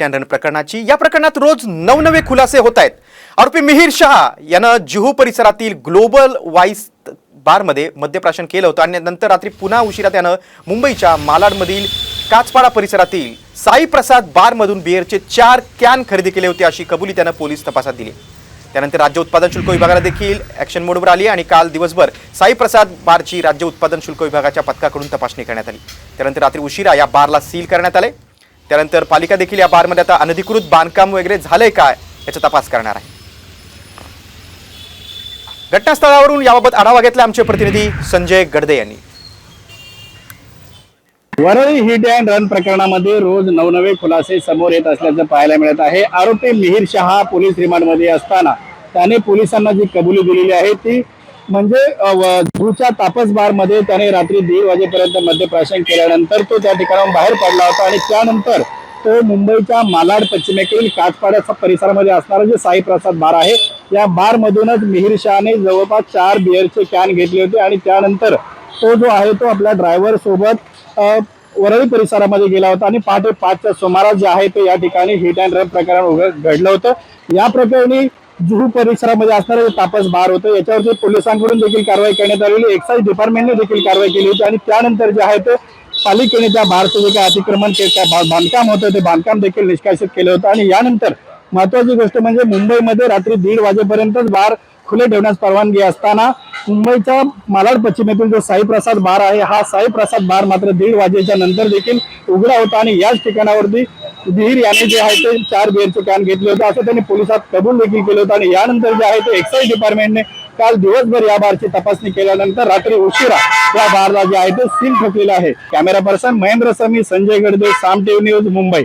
टँडन प्रकरणाची. या प्रकरणात रोज नवनवे खुलासे होत आहेत. आरोपी मिहीर शहा यानं जुहू परिसरातील ग्लोबल वाईस बारमध्ये मद्यप्राशन केलं होतं आणि नंतर रात्री पुन्हा उशिरा त्यानं मुंबईच्या मालाडमधील काचपाडा परिसरातील साई प्रसाद बारमधून बिअरचे चार कॅन खरेदी केले होते अशी कबुली त्यानं पोलीस तपासात दिली. त्यानंतर राज्य उत्पादन शुल्क विभागाला देखील ॲक्शन मोडवर आली आणि काल दिवसभर साई प्रसाद बारची राज्य उत्पादन शुल्क विभागाच्या पथकाकडून तपासणी करण्यात आली. त्यानंतर रात्री उशिरा या बारला सील करण्यात आले. त्यानंतर पालिका देखील या बारमध्ये आता अनधिकृत बांधकाम वगैरे झालंय काय याचा तपास करणार आहे. घटनास्थळावरून याबाबत आढावा घेतला आमचे प्रतिनिधी संजय गडदे यांनी. वरळी हिट अँड रन प्रकरणामध्ये रोज नवनवे खुलासे समोर येत असल्याचं पाहायला मिळत आहे. आरोपी मिहीर शहा पोलीस रिमांडमध्ये असताना त्याने पोलिसांना जी कबुली दिलेली आहे ती म्हणजे गुरुच्या व- जुहूच्या तापस बारमध्ये त्याने रात्री दीड वाजेपर्यंत मद्यप्राशन केल्यानंतर तो त्या ठिकाणाहून बाहेर पडला होता आणि त्यानंतर तो मुंबईच्या मालाड पश्चिमेकडील काचपाड्या परिसरामध्ये असणारा जे साई प्रसाद बार आहे या बार मधूनच मिहीर शहाने जवळपास चार बिअरचे कॅन घेतले होते आणि त्यानंतर तो जो आहे तो आपल्या ड्रायव्हर सोबत वरळी परिसरामध्ये गेला होता आणि पहाटे पाचच्या सुमारास जे आहे ते या ठिकाणी हिट अँड रन प्रकरण घडलं होतं. या प्रकरणी जुहू परिसरामध्ये असणारे तापस बार होतं याच्यावरती पोलिसांकडून देखील कारवाई करण्यात आलेली एक्साईज डिपार्टमेंटने देखील कारवाई केली होती आणि त्यानंतर जे आहे ते पालिकेने त्या बारचं जे काही अतिक्रमण बांधकाम होतं ते बांधकाम देखील निष्कासित केलं होतं. आणि यानंतर महत्वाची गोष्ट म्हणजे मुंबईमध्ये रात्री दीड वाजेपर्यंतच बार खुले ठेवण्यास परवानगी असताना मुंबईच्या मालाड पश्चिमेतील जो साई प्रसाद बार आहे हा साई प्रसाद बार मात्र दीड वाजेच्या नंतर देखील उघडा होता. आणि याच ठिकाणावरती धीर याने जे आहे ते चार बिअरचे कॅन घेतले होते. असं त्यांनी पोलिसात कबूल देखील केलं होतं. आणि यानंतर जे आहे ते एक्साईज डिपार्टमेंटने काल दिवसभर या बारची तपासणी केल्यानंतर रात्री उशिरा या बारला जे आहे ते सील ठोकलेलं आहे. Camera person Mahendra Sami Sanjay Gadade Saam TV news Mumbai.